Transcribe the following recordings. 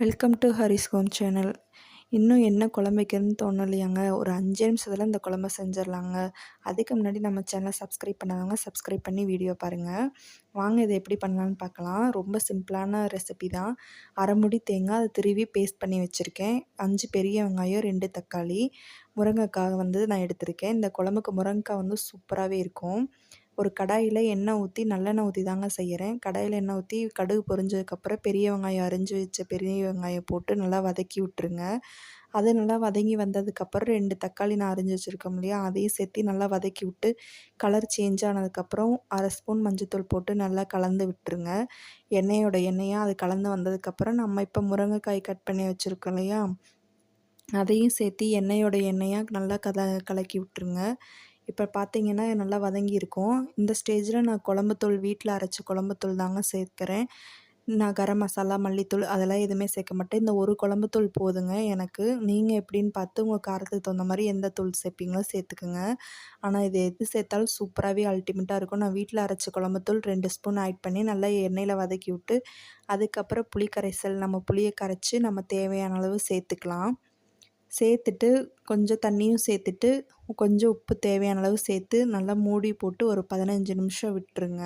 Welcome to Haris home channel இன்னும் என்ன குழம்பு வைக்கிறதுன்னு தோணலையாங்க. ஒரு அஞ்சு நிமிஷத்தில் இந்த குழம்ப செஞ்சிடலாங்க. அதுக்கு முன்னாடி நம்ம சேனலை சப்ஸ்கிரைப் பண்ணாதவங்க சப்ஸ்கிரைப் பண்ணி வீடியோ பாருங்கள் வாங்க இதை எப்படி பண்ணலான்னு பார்க்கலாம். ரொம்ப சிம்பிளான ரெசிபி தான். அரைமுடி தேங்காய் அதை திருவி பேஸ்ட் பண்ணி வச்சுருக்கேன். அஞ்சு பெரிய வெங்காயம் ரெண்டு தக்காளி. முருங்கைக்காய் வந்து நான் எடுத்திருக்கேன். இந்த குழம்புக்கு முருங்கைக்காய் வந்து சூப்பராகவே இருக்கும். ஒரு கடாயில் எண்ணெய் ஊற்றி நல்லெண்ணெய் ஊற்றி தாங்க செய்கிறேன் கடாயில் எண்ணெய் ஊற்றி கடுகு பொரிஞ்சதுக்கப்புறம் பெரிய வெங்காயம் அரிஞ்சு வச்ச பெரிய வெங்காயம் போட்டு நல்லா வதக்கி விட்ருங்க அது நல்லா வதங்கி வந்ததுக்கப்புறம் ரெண்டு தக்காளி நான் அரிஞ்சு வச்சுருக்கோம் இல்லையா அதையும் சேர்த்து நல்லா வதக்கி விட்டு கலர் சேஞ்ச் ஆனதுக்கப்புறம் அரை ஸ்பூன் மஞ்சத்தூள் போட்டு நல்லா கலந்து விட்டுருங்க. எண்ணெயோட எண்ணெயாக அது கலந்து வந்ததுக்கப்புறம் நம்ம இப்போ முருங்கைக்காய் கட் பண்ணி வச்சுருக்கோம் இல்லையா அதையும் சேர்த்து எண்ணெயோட எண்ணெயாக நல்லா கல கலக்கி விட்டுருங்க. இப்போ பார்த்தீங்கன்னா நல்லா வதங்கியிருக்கும் இந்த ஸ்டேஜில் நான் குழம்புத்தூள் வீட்டில் அரைச்ச குழம்புத்தூள் தாங்க சேர்க்குறேன். நான் கரம் மசாலா மல்லித்தூள் அதெல்லாம் எதுவுமே சேர்க்க மாட்டேன். இந்த ஒரு குழம்புத்தூள் போதுங்க எனக்கு. நீங்கள் எப்படின்னு பார்த்து உங்கள் காரத்துக்கு தகுந்த மாதிரி எந்த தூள் சேர்ப்பீங்களோ சேர்த்துக்குங்க. ஆனால் இது எது சேர்த்தாலும் சூப்பராகவே அல்டிமேட்டாக இருக்கும். நான் வீட்டில் அரைச்ச குழம்புத்தூள் ரெண்டு ஸ்பூன் ஆட் பண்ணி நல்லா எண்ணெயில் வதக்கி விட்டு அதுக்கப்புறம் புளி கரைசல் நம்ம புளியை கரைச்சி நம்ம தேவையான அளவு சேர்த்துக்கலாம். சேர்த்துட்டு கொஞ்சம் தண்ணியும் சேர்த்துட்டு கொஞ்சம் உப்பு தேவையான அளவு சேர்த்து நல்லா மூடி போட்டு ஒரு பதினஞ்சு நிமிஷம் விட்டுருங்க.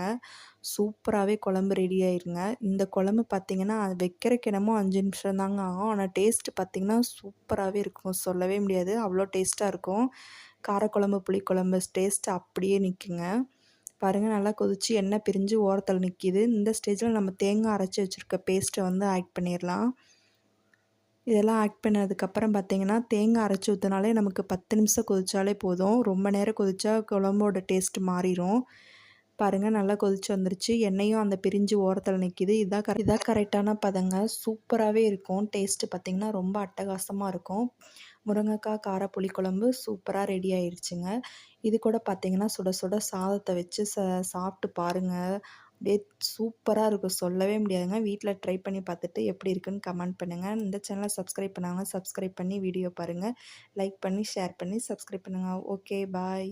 சூப்பராகவே குழம்பு ரெடி ஆயிருங்க. இந்த குழம்பு பார்த்திங்கன்னா அது வைக்கிறக்கு அஞ்சு நிமிஷம் தாங்க ஆகும். ஆனால் டேஸ்ட்டு பார்த்திங்கன்னா சூப்பராகவே இருக்கும். சொல்லவே முடியாது. அவ்வளோ டேஸ்ட்டாக இருக்கும். காரக்குழம்பு புளிக்குழம்பு டேஸ்ட் அப்படியே நிற்குங்க பாருங்கள் நல்லா கொதித்து எண்ணெய் பிரிஞ்சு ஓரத்தில் நிற்கிது இந்த ஸ்டேஜில் நம்ம தேங்காய் அரைச்சி வச்சுருக்க பேஸ்ட்டை வந்து ஆட் பண்ணிடலாம் இதெல்லாம் ஆட் பண்ணதுக்கப்புறம் பார்த்திங்கன்னா தேங்காய் அரைச்சி ஊற்றினாலே நமக்கு பத்து நிமிஷம் கொதித்தாலே போதும். ரொம்ப நேரம் கொதித்தா குழம்போட டேஸ்ட் மாறிடும் பாருங்கள் நல்லா கொதிச்சு வந்துருச்சு. எண்ணெயும் அந்த பிரிஞ்சு ஓரத்தில் நிற்கிது இதான் கரெக்ட் இதான் கரெக்டான பதங்க. சூப்பராகவே இருக்கும். டேஸ்ட்டு பார்த்திங்கன்னா ரொம்ப அட்டகாசமாக இருக்கும். முருங்கைக்காய் கார புளிக்குழம்பு சூப்பராக ரெடி ஆயிடுச்சுங்க இது கூட பார்த்திங்கன்னா சுட சுட சாதத்தை வச்சு ச சாப்பிட்டு பாருங்கள் அப்படியே சூப்பராக இருக்கும். சொல்லவே முடியாதுங்க. வீட்டில் ட்ரை பண்ணி பார்த்துட்டு எப்படி இருக்குன்னு கமெண்ட் பண்ணுங்கள் இந்த சேனலை சப்ஸ்கிரைப் பண்ணாங்க சப்ஸ்கிரைப் பண்ணி வீடியோ பாருங்கள் லைக் பண்ணி ஷேர் பண்ணி சப்ஸ்கிரைப் பண்ணுங்கள் ஓகே பாய்.